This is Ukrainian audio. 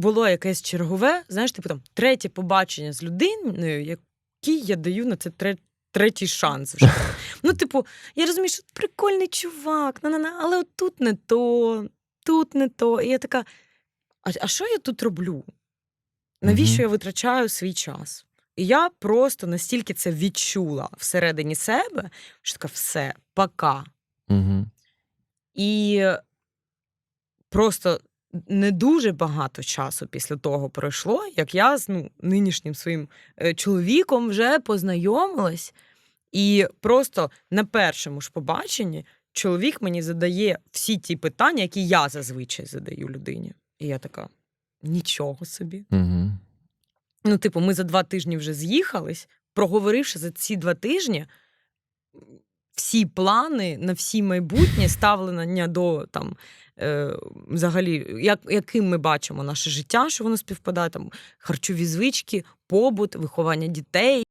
було якесь чергове, знаєш, типу там третє побачення з людиною, якій я даю на це тре- третій шанс. Вже. Ну, типу, я розумію, що прикольний чувак, на-на-на, але от тут не то, тут не то. І я така: а, а що я тут роблю? Навіщо Мгм. я витрачаю свій час? І я просто настільки це відчула всередині себе, що така все, пока. Угу. І просто не дуже багато часу після того пройшло, як я з ну, нинішнім своїм е, чоловіком вже познайомилась. І просто на першому ж побаченні чоловік мені задає всі ті питання, які я зазвичай задаю людині. І я така: нічого собі. Угу. Ну, типу, ми за два тижні вже з'їхались, проговоривши за ці два тижні всі плани на всі майбутнє ставлення до там. Е, взагалі, як, яким ми бачимо наше життя, що воно співпадає, там харчові звички, побут, виховання дітей.